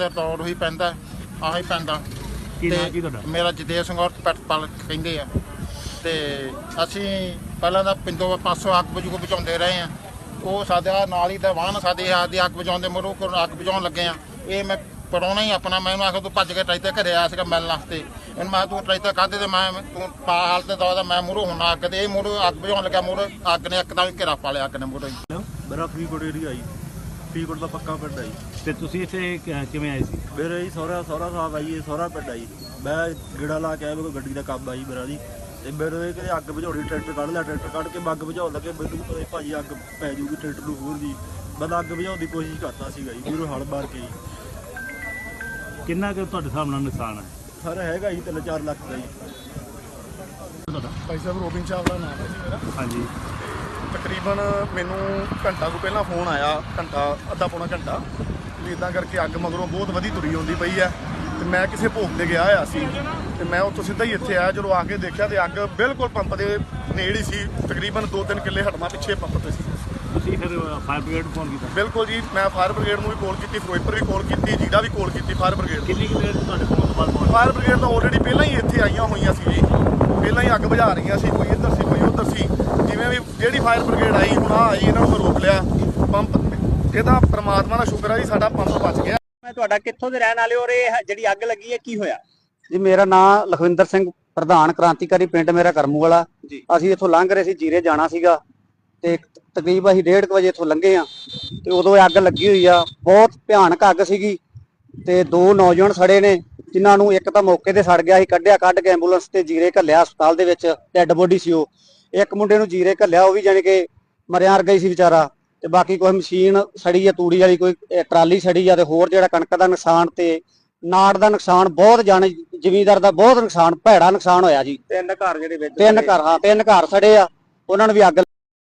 ਦੇ ਤੌਰ ਹੀ ਪੈਂਦਾ ਆਹੀ ਪੈਂਦਾ। ਕੀ ਨਾਂ ਕੀ ਤੁਹਾਡਾ? ਮੇਰਾ ਜਦੇਵ ਸਿੰਘ ਔਰ ਪੈਟਪਾਲ ਕਹਿੰਦੇ ਆ। ਤੇ ਅਸੀਂ ਪਹਿਲਾਂ ਤਾਂ ਪਿੰਡੋਂ ਪਾਸੋਂ ਅੱਗ ਬੁਝੂ ਬੁਝਾਉਂਦੇ ਰਹੇ ਆ। ਉਹ ਸਾਡਾ ਨਾਲ ਹੀ ਦਾ ਵਾਹਨ ਸਾਡੇ ਆ ਦੀ ਅੱਗ ਬੁਝਾਉਂਦੇ ਮਰੂ ਕੋਲ ਅੱਗ ਬੁਝਾਉਣ ਲੱਗੇ ਆ। ਇਹ ਮੈਂ ਪਰੋਣਾ ਹੀ ਆਪਣਾ ਮੈਂ ਆਖਿਆ ਤੂੰ ਭੱਜ ਕੇ ਟਰੈਕਟਰ ਘਰੇ ਆਇਆ ਸੀਗਾ ਮਿਲਣ ਵਾਸਤੇ। ਇਹਨੂੰ ਮੈਂ ਤੂੰ ਟਰੈਕਟਰ ਕਾਹਦੇ ਤੇ ਮੈਂ ਤੂੰ ਪਾ ਹਾਲ ਤੇ ਦਵਾ ਮੈਂ ਮੂਹਰੋਂ ਹੁਣ ਅੱਗ ਤੇ ਇਹ ਮੂਹਰੋਂ ਅੱਗ ਬੁਝਾਉਣ ਲੱਗਾ ਮੂਹਰੋਂ ਅੱਗ ਨੇ ਇੱਕਦਮ ਘੇਰਾ ਪਾ ਲਿਆ ਅੱਗ ਨੇ ਮੇਰਾ ਫਰੀਦਕੋਟ ਏਰੀਆ ਜੀ ਫਰੀਦਕੋਟ ਦਾ ਪੱਕਾ ਪਿੰਡ ਆ ਜੀ। ਤੇ ਤੁਸੀਂ ਇੱਥੇ ਕ- ਕਿਵੇਂ ਆਏ ਸੀ? ਮੇਰੇ ਜੀ ਸਹੁਰਾ ਸਹੁਰਾ ਸਾਹਿਬ ਆ ਜੀ ਸਹੁਰਾ ਪਿੰਡ ਆ ਜੀ। ਮੈਂ ਗੇੜਾ ਲਾ ਕੇ ਆਇਆ ਮੇਰੇ ਕੋਲ ਗੱਡੀ ਦਾ ਕੰਮ ਆ ਜੀ ਮੇਰਾ ਜੀ। ਤੇ ਮੇਰੇ ਕਿਤੇ ਅੱਗ ਬੁਝਾਉਣੀ ਟਰੈਕਟਰ ਕੱਢ ਲਿਆ ਟਰੈਕਟਰ ਕੱਢ ਕੇ ਮੈਂ ਅੱਗ ਬੁਝਾਉਣ ਲੱਗੇ ਮੈਨੂੰ ਪਤਾ ਸੀ ਭਾਜੀ ਅੱਗ ਪੈ ਜੂਗੀ ਟਰੈਕਟਰ ਨੂੰ ਹੋਰ ਜੀ। ਮੈਂ ਤਾਂ ਅੱਗ ਬੁਝਾਉਣ ਦੀ ਕੋਸ਼ਿਸ਼ ਕਰਦਾ ਸੀਗਾ ਜੀ ਪੂਰੇ ਹਲ ਮਾਰ ਕੇ ਜੀ। ਕਿੰਨਾ ਕੁ ਤੁਹਾਡੇ ਹਿਸਾਬ ਨਾਲ ਨੁਕਸਾਨ ਹੈ? ਸਰ ਹੈਗਾ ਜੀ 3-4 ਲੱਖ ਦਾ ਜੀ। ਤੁਹਾਡਾ ਭਾਈ ਸਾਹਿਬ ਰੋਬਿਨ ਚਾਵਲਾ ਨਾਮ ਹੈ ਜੀ ਮੇਰਾ। ਹਾਂਜੀ। ਤਕਰੀਬਨ ਮੈਨੂੰ ਘੰਟਾ ਕੁ ਪਹਿਲਾਂ ਫੋਨ ਆਇਆ ਘੰਟਾ ਅੱਧਾ ਪੌਣਾ ਘੰਟਾ। ਵੀ ਇਦਾਂ ਕਰਕੇ ਅੱਗ ਮਗਰੋਂ ਬਹੁਤ ਵਧੀ ਤੁਰੀ ਆਉਂਦੀ ਪਈ ਹੈ। ਤੇ ਮੈਂ ਕਿਸੇ ਭੋਗ ਤੇ ਗਿਆ ਹੋਇਆ ਸੀ। ਤੇ ਮੈਂ ਉੱਥੋਂ ਸਿੱਧਾ ਹੀ ਇੱਥੇ ਆਇਆ ਜਦੋਂ ਆ ਕੇ ਦੇਖਿਆ ਤੇ ਅੱਗ ਬਿਲਕੁਲ ਪੰਪ ਦੇ ਨੇੜੇ ਹੀ ਸੀ। ਤਕਰੀਬਨ 2-3 ਕਿੱਲੇ ਹਟਵਾ ਪਿੱਛੇ ਪੰਪ ਤੇ ਸੀ। ਤੁਸੀਂ ਫਿਰ ਫਾਇਰ ਬ੍ਰਿਗੇਡ ਫੋਨ ਕੀਤਾ? ਬਿਲਕੁਲ ਜੀ ਮੈਂ ਫਾਇਰ ਬ੍ਰਿਗੇਡ ਨੂੰ ਵੀ ਕਾਲ ਕੀਤੀ ਫਿਰੋਜ਼ਪੁਰ ਵੀ ਕਾਲ ਕੀਤੀ ਜੀਡਾ ਵੀ ਕਾਲ ਕੀਤੀ ਫਾਇਰ ਬ੍ਰਿਗੇਡ ਨੂੰ। ਕਿੰਨੀ ਕੁ ਦੇਰ ਤੁਹਾਡੇ ਫੋਨ ਤੋਂ ਬਾਅਦ ਫਾਇਰ ਬ੍ਰਿਗੇਡ ਤਾਂ ਆਲਰੇਡੀ ਪਹਿਲਾਂ ਹੀ ਇੱਥੇ ਆਈਆਂ ਹੋਈਆਂ ਸੀ ਜੀ। ਪਹਿਲਾਂ ਹੀ ਅੱਗ ਬੁਝਾ ਰਹੀਆਂ ਸੀ ਕੋਈ ਇੱਧਰ ਸੀ ਕੋਈ ਸੀ ਜਿਵੇਂ ਵੀ ਜਿਹੜੀ ਫਾਇਰ ਬ੍ਰਿਗੇਡ ਆਈ ਹੁਣ ਆ ਆਈ ਇਹਨਾਂ ਨੂੰ ਰੋਕ ਲਿਆ। ਪੰਪ ਇਹਦਾ ਪ੍ਰਮਾਤਮਾ ਦਾ ਸ਼ੁਕਰ ਹੈ ਜੀ ਸਾਡਾ ਪੰਪ ਬਚ ਗਿਆ। ਮੈਂ ਤੁਹਾਡਾ ਕਿੱਥੋਂ ਦੇ ਰਹਿਣ ਵਾਲੇ ਹੋ ਔਰ ਇਹ ਜਿਹੜੀ ਅੱਗ ਲੱਗੀ ਹੈ ਕੀ ਹੋਇਆ? ਜੀ ਮੇਰਾ ਨਾਮ ਲਖਵਿੰਦਰ ਸਿੰਘ ਪ੍ਰਧਾਨ ਕ੍ਰਾਂਤੀਕਾਰੀ ਪਿੰਡ ਮੇਰਾ ਕਰਮੂ ਵਾਲਾ। ਅਸੀਂ ਇੱਥੋਂ ਲੰਘ ਰਹੇ ਸੀ ਜੀਰੇ ਜਾਣਾ ਸੀਗਾ। ਤੇ ਤਕਰੀਬ ਅਸੀਂ 1:30 ਵਜੇ ਇੱਥੋਂ ਲੰਘੇ ਆ ਤੇ ਉਦੋਂ ਅੱਗ ਲੱਗੀ ਹੋਈ ਆ ਬਹੁਤ ਭਿਆਨਕ ਅੱਗ ਸੀਗੀ। ਤੇ ਦੋ ਨੌਜਵਾਨ ਸੜੇ ਨੇ ਜਿਨ੍ਹਾਂ ਨੂੰ ਇੱਕ ਤਾਂ ਮੌਕੇ ਤੇ ਸੜ ਗਿਆ ਸੀ ਕੱਢਿਆ ਕੱਢ ਕੇ ਐਂਬੂਲੈਂਸ ਤੇ ਜੀਰੇ ਘੱਲਿਆ ਹਸਪਤਾਲ ਦੇ ਵਿੱਚ ਡੈੱਡ ਬੋਡੀ ਸੀ ਉਹ। ਇੱਕ ਮੁੰਡੇ ਨੂੰ ਜੀਰੇ ਘੱਲਿਆ ਉਹ ਵੀ ਜਾਣੀ ਕਿ ਮਰਿਆ ਵਰਗਾ ਹੀ ਸੀ ਵਿਚਾਰਾ ਤੇ ਬਾਕੀ ਕੋਈ ਮਸ਼ੀਨ ਸੜੀ ਆ ਤੂੜੀ ਵਾਲੀ ਕੋਈ ਟਰਾਲੀ ਸੜੀ ਆ ਤੇ ਹੋਰ ਜਿਹੜਾ ਕਣਕ ਦਾ ਨੁਕਸਾਨ ਤੇ ਨਾੜ ਦਾ ਨੁਕਸਾਨ ਬਹੁਤ ਜਾਣ ਜ਼ਮੀਂਦਾਰ ਦਾ ਬਹੁਤ ਨੁਕਸਾਨ ਭੈੜਾ ਨੁਕਸਾਨ ਹੋਇਆ ਜੀ ਤਿੰਨ ਘਰ ਜਿਹੜੇ ਵਿੱਚ ਤਿੰਨ। ਘਰ ਹਾਂ ਤਿੰਨ ਘਰ ਸੜੇ ਆ ਉਹਨਾਂ ਨੂੰ ਵੀ ਅੱਗ